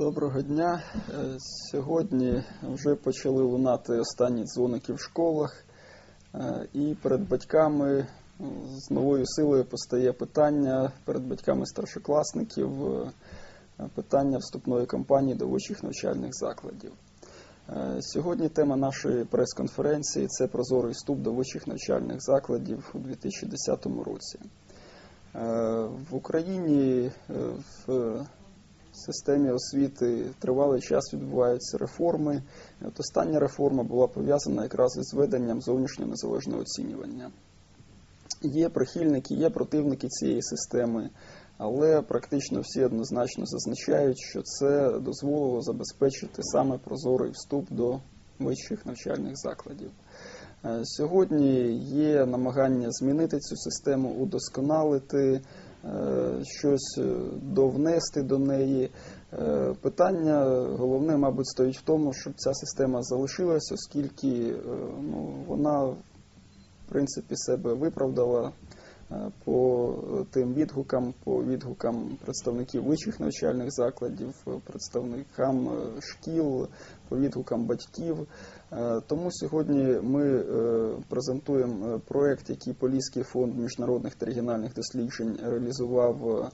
Доброго дня. Е, Сьогодні вже почали лунати останні дзвоники в школах, Е, і перед батьками е, з новою силою постає питання перед батьками старшокласників питання вступної кампанії до вищих навчальних закладів. Сьогодні тема нашої прес-конференції це прозорий вступ до вищих навчальних закладів у 2010 році. В Україні е, в системі освіти тривалий час відбуваються реформи. От остання реформа була пов'язана якраз із введенням зовнішнього незалежного оцінювання. Є прихильники, є противники цієї системи, але практично всі однозначно зазначають, що це дозволило забезпечити саме прозорий вступ до вищих навчальних закладів. Е, Сьогодні є намагання змінити цю систему, удосконалити, щось е, довнести до неї. Е, Питання головне, мабуть, стоїть в тому, щоб ця система залишилась, оскільки е, ну, вона, в принципі, себе виправдала е, по тим відгукам, по відгукам представників вищих навчальних закладів, е, представникам е, шкіл, по відгукам батьків. Е, Тому сьогодні ми е, презентуємо е, проект, який Поліський фонд міжнародних та регіональних досліджень реалізував е,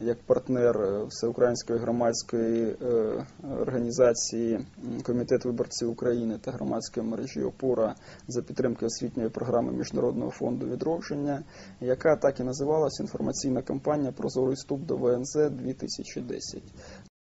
як партнер е, Всеукраїнської громадської е, організації Комітет виборців України та громадської мережі Опора за підтримки освітньої програми Міжнародного фонду відродження, яка так і називалась інформаційна кампанія Прозорий вступ до ВНЗ 2010.